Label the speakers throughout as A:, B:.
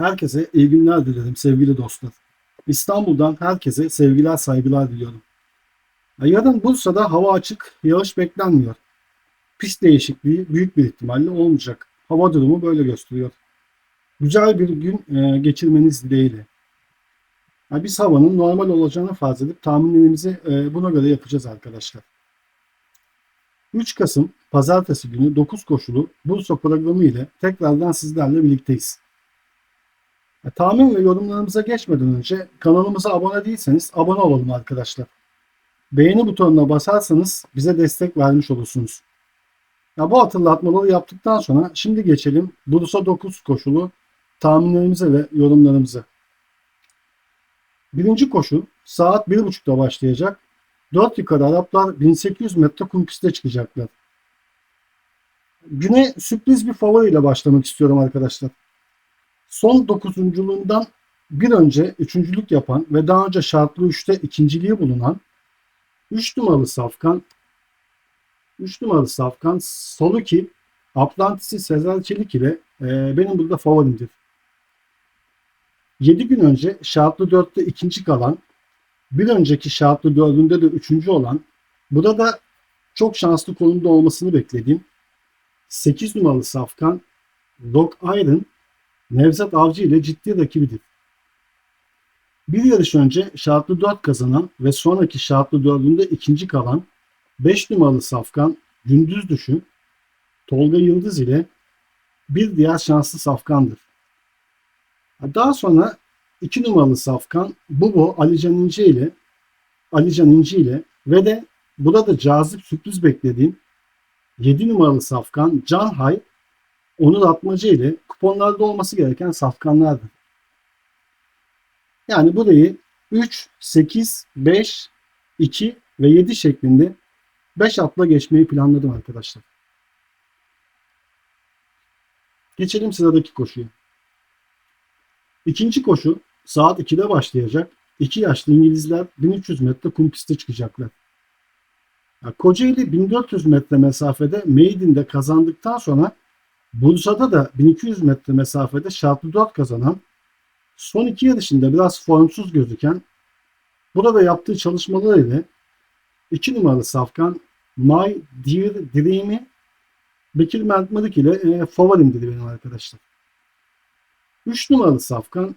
A: Herkese iyi günler dilerim sevgili dostlar. İstanbul'dan herkese sevgiler saygılar diliyorum. Yarın Bursa'da hava açık, yağış beklenmiyor. Pist değişikliği büyük bir ihtimalle olmayacak. Hava durumu böyle gösteriyor. Güzel bir gün e, geçirmeniz dileğiyle. Biz havanın normal olacağını farz edip tahminlerimizi e, buna göre yapacağız arkadaşlar. 3 Kasım Pazartesi günü 9 koşulu Bursa programı ile tekrardan sizlerle birlikteyiz. Ya, tahmin ve yorumlarımıza geçmeden önce kanalımıza abone değilseniz abone olalım arkadaşlar. Beğeni butonuna basarsanız bize destek vermiş olursunuz. Ya bu hatırlatmaları yaptıktan sonra şimdi geçelim Bursa 9 koşulu tahminlerimize ve yorumlarımıza. Birinci koşu saat 1.30'da başlayacak. 4 yukarı Araplar 1800 metre kum çıkacaklar. Güne sürpriz bir favoriyle başlamak istiyorum arkadaşlar. Son dokuzunculuğundan bir önce üçüncülük yapan ve daha önce şartlı üçte ikinciliği bulunan 3 numaralı Safkan 3 numaralı Safkan Soluki Atlantis'i Sezer Çelik ile e, benim burada favorimdir. 7 gün önce şartlı 4'te ikinci kalan bir önceki şartlı 4'ünde de üçüncü olan burada çok şanslı konumda olmasını beklediğim 8 numaralı Safkan Rock Iron Nevzat Avcı ile ciddi rakibidir. Bir yarış önce şartlı 4 kazanan ve sonraki şartlı 4'ünde ikinci kalan 5 numaralı Safkan Gündüz Düşü Tolga Yıldız ile bir diğer şanslı Safkan'dır. Daha sonra 2 numaralı Safkan Bubo Alican İnce ile Alican İnce ile ve de burada cazip sürpriz beklediğim 7 numaralı Safkan Canhay Onur Atmaca ile kuponlarda olması gereken safkanlardır. Yani burayı 3, 8, 5, 2 ve 7 şeklinde 5 atla geçmeyi planladım arkadaşlar. Geçelim sıradaki koşuya. İkinci koşu saat 2'de başlayacak. 2 yaşlı İngilizler 1300 metre kum piste çıkacaklar. Kocaeli 1400 metre mesafede Maiden'de kazandıktan sonra Bursa'da da 1200 metre mesafede şartlı 4 kazanan son iki yarışında biraz formsuz gözüken burada yaptığı çalışmalar ile 2 numaralı safkan My Dear Dream'i Bekir Mertmedik ile e, favorim dedi benim arkadaşlar. 3 numaralı safkan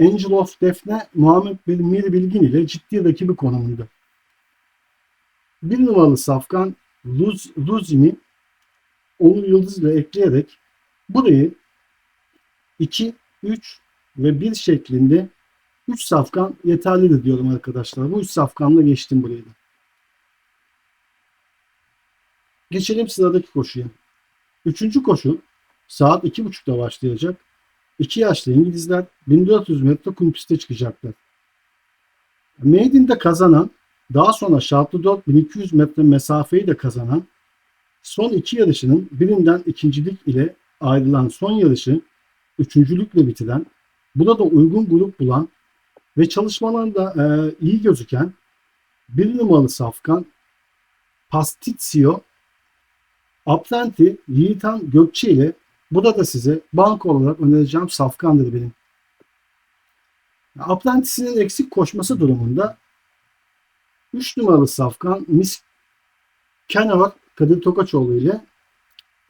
A: Angel of Defne Muhammed Mir Bilgin ile ciddi rakibi konumunda. 1 numaralı safkan Luz, Luzimi Onur Yıldız ile ekleyerek burayı 2, 3 ve 1 şeklinde 3 safkan yeterlidir diyorum arkadaşlar. Bu 3 safkanla geçtim burayı da. Geçelim sıradaki koşuya. Üçüncü koşu saat 2.30'da başlayacak. 2 yaşlı İngilizler 1400 metre kum piste çıkacaklar. Maiden'de kazanan daha sonra şartlı 4200 metre mesafeyi de kazanan son iki yarışının birinden ikincilik ile ayrılan son yarışı üçüncülükle bitiren burada uygun grup bulan ve çalışmalarında e, iyi gözüken bir numaralı safkan Pastizio Aplanti Yiğitan Gökçe ile burada da size banka olarak önereceğim safkandır benim. Aplantis'in eksik koşması durumunda 3 numaralı safkan Miss Kennevar Kadir Tokaçoğlu ile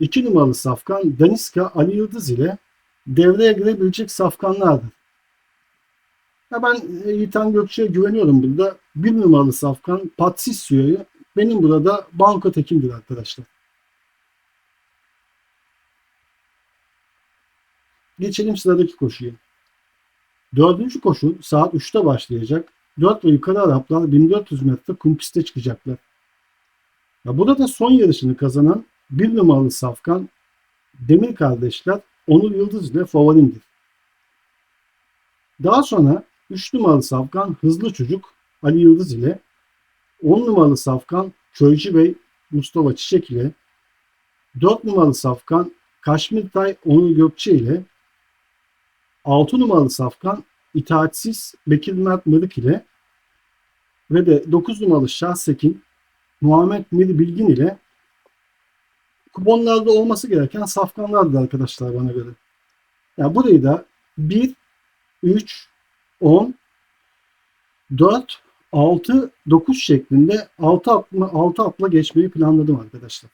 A: 2 numaralı safkan Daniska Ali Yıldız ile devreye girebilecek safkanlardır. Ya ben e, Yiğitan Gökçe'ye güveniyorum burada. 1 numaralı safkan Patsissio'yu benim burada banko tekimdir arkadaşlar. Geçelim sıradaki koşuya. Dördüncü koşu saat 3'te başlayacak. 4 ve yukarı Araplar 1400 metre kum piste çıkacaklar. Ya burada da son yarışını kazanan bir numaralı safkan Demir kardeşler Onur Yıldız ile favorimdir. Daha sonra 3 numaralı safkan Hızlı Çocuk Ali Yıldız ile 10 numaralı safkan Köycü Bey Mustafa Çiçek ile 4 numaralı safkan Kaşmir Tay Onur Gökçe ile 6 numaralı safkan İtaatsiz Bekir Mert Mırık ile ve de 9 numaralı Şahsekin Muhammed Mir Bilgin ile kuponlarda olması gereken safkanlardı arkadaşlar bana göre. Yani burayı da 1, 3, 10, 4, 6, 9 şeklinde 6 atla, 6 atla geçmeyi planladım arkadaşlar.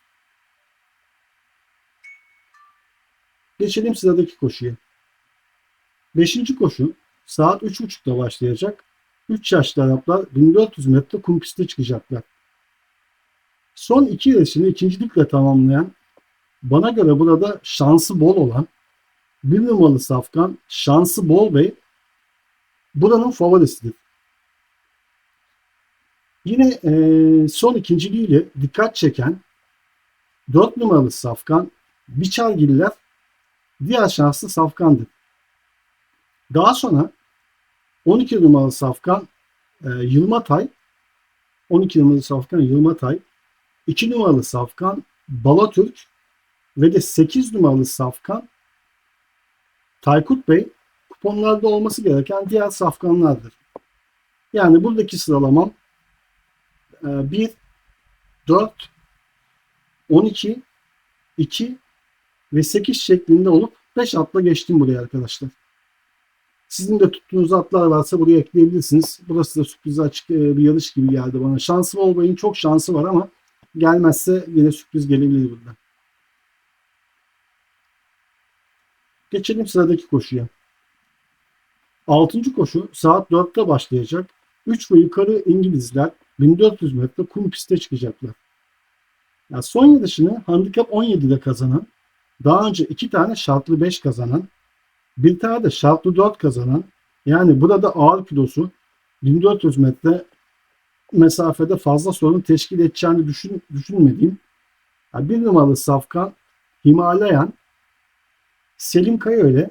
A: Geçelim sıradaki koşuya. Beşinci koşu saat 3.30'da başlayacak. 3 yaşlı Araplar 1400 metre kum piste çıkacaklar. Son iki yarışını ikincilikle tamamlayan, bana göre burada şansı bol olan bir numaralı safkan şansı bol bey buranın favorisidir. Yine e, son ikinciliğiyle dikkat çeken 4 numaralı safkan Biçargiller diğer şanslı safkandır. Daha sonra 12 numaralı safkan e, Yılmatay 12 numaralı safkan Yılmatay 2 numaralı safkan Balatürk ve de 8 numaralı safkan Taykut Bey kuponlarda olması gereken diğer safkanlardır. Yani buradaki sıralamam 1, 4, 12, 2 ve 8 şeklinde olup 5 atla geçtim buraya arkadaşlar. Sizin de tuttuğunuz atlar varsa buraya ekleyebilirsiniz. Burası da sürprize açık e, bir yarış gibi geldi bana. Şansı Volbay'ın çok şansı var ama gelmezse yine sürpriz gelebilir burada. Geçelim sıradaki koşuya. Altıncı koşu saat 4'te başlayacak. 3 ve yukarı İngilizler 1400 metre kum piste çıkacaklar. Yani son yarışını handikap 17'de kazanan, daha önce iki tane şartlı 5 kazanan, bir tane de şartlı 4 kazanan, yani burada ağır kilosu 1400 metre mesafede fazla sorun teşkil edeceğini düşün, düşünmediğim yani bir numaralı safkan Himalayan Selim Kaya öyle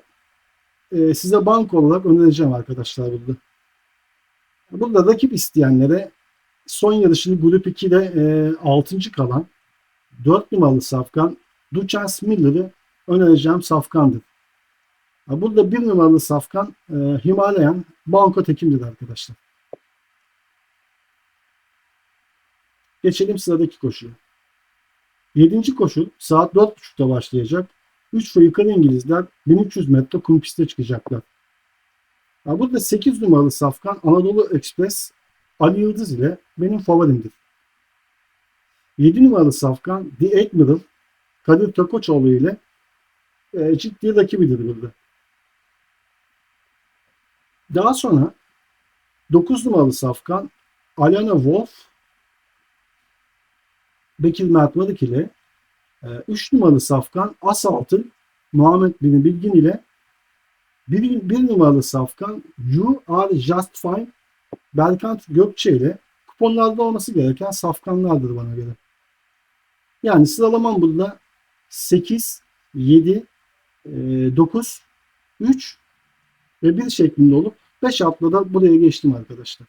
A: e, size bank olarak önereceğim arkadaşlar burada. Burada rakip isteyenlere son yarışını Grup 2'de e, 6. kalan 4 numaralı safkan Duchance Miller'ı önereceğim safkandır. Burada bir numaralı safkan e, Himalayan Banko Tekim'dir arkadaşlar. Geçelim sıradaki koşuya. Yedinci koşu saat 4.30'da başlayacak. 3 ve yukarı İngilizler 1300 metre kum piste çıkacaklar. Ya burada 8 numaralı safkan Anadolu Express Ali Yıldız ile benim favorimdir. 7 numaralı safkan The Admiral Kadir Tokoçoğlu ile e, ciddi rakibidir burada. Daha sonra 9 numaralı safkan Alana Wolf Bekir Mert Madık ile 3 e, numaralı safkan Asalt'ın Muhammed Bin Bilgin ile 1, 1 numaralı safkan You Are Just Fine Berkant Gökçe ile kuponlarda olması gereken safkanlardır bana göre. Yani sıralamam burada 8, 7, 9, 3 ve 1 şeklinde olup 5 atla da buraya geçtim arkadaşlar.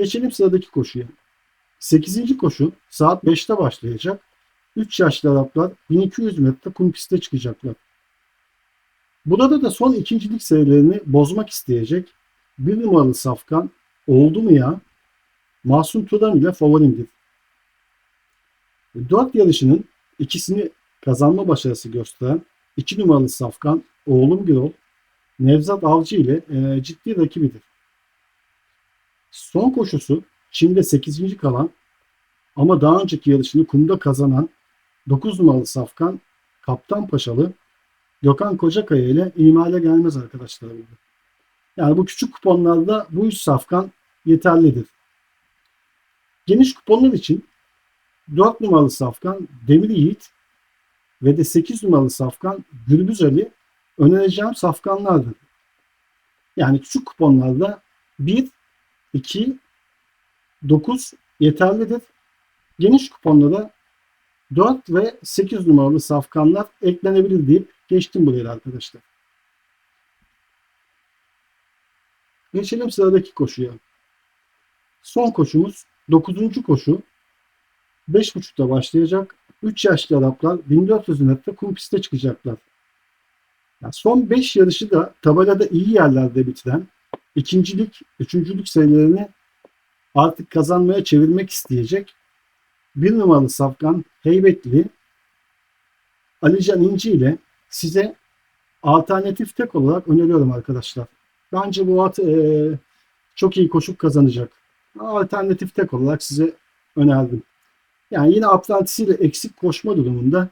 A: Geçelim sıradaki koşuya. 8. koşu saat 5'te başlayacak. 3 yaşlı Araplar 1200 metre kum piste çıkacaklar. Burada da son ikincilik serilerini bozmak isteyecek bir numaralı safkan oldu mu ya? Masum Turan ile favorimdir. 4 yarışının ikisini kazanma başarısı gösteren 2 numaralı safkan Oğlum Girol Nevzat Avcı ile e, ciddi rakibidir. Son koşusu Çin'de 8. kalan ama daha önceki yarışını kumda kazanan 9 numaralı safkan Kaptan Paşalı Gökhan Kocakaya ile imale gelmez arkadaşlar. Yani bu küçük kuponlarda bu üç safkan yeterlidir. Geniş kuponlar için 4 numaralı safkan Demir Yiğit ve de 8 numaralı safkan Gürbüz Ali önereceğim safkanlardır. Yani küçük kuponlarda 1, 2, 9 yeterlidir. Geniş kuponlara 4 ve 8 numaralı safkanlar eklenebilir deyip geçtim buraya arkadaşlar. Geçelim sıradaki koşuya. Son koşumuz 9. koşu. 5.30'da başlayacak. 3 yaşlı Araplar 1400 metre kum piste çıkacaklar. Yani son 5 yarışı da tabelada iyi yerlerde bitiren ikincilik, üçüncülük serilerini artık kazanmaya çevirmek isteyecek bir numaralı safkan Heybetli Alican İnci ile size alternatif tek olarak öneriyorum arkadaşlar. Bence bu at e, çok iyi koşuk kazanacak. Alternatif tek olarak size önerdim. Yani yine Atlantis ile eksik koşma durumunda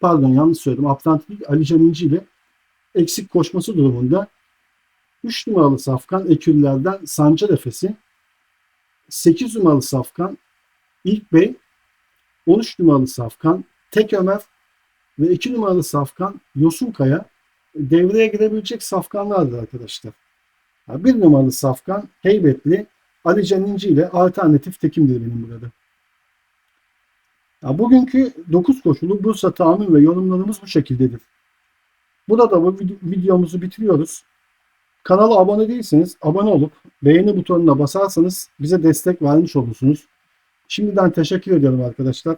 A: pardon yanlış söyledim. Atlantis Ali Can İnci ile eksik koşması durumunda 3 numaralı safkan ekürlerden Sancar Efes'i 8 numaralı safkan İlk Bey 13 numaralı safkan Tek Ömer ve 2 numaralı safkan Yosun Kaya devreye girebilecek safkanlardır arkadaşlar. Ya Bir numaralı safkan Heybetli Ali Can İnci ile alternatif tekimdir benim burada. Ya bugünkü 9 koşulu Bursa tahmin ve yorumlarımız bu şekildedir. Burada bu vid- videomuzu bitiriyoruz. Kanala abone değilseniz abone olup beğeni butonuna basarsanız bize destek vermiş olursunuz. Şimdiden teşekkür ediyorum arkadaşlar.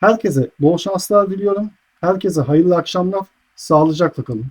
A: Herkese bol şanslar diliyorum. Herkese hayırlı akşamlar. Sağlıcakla kalın.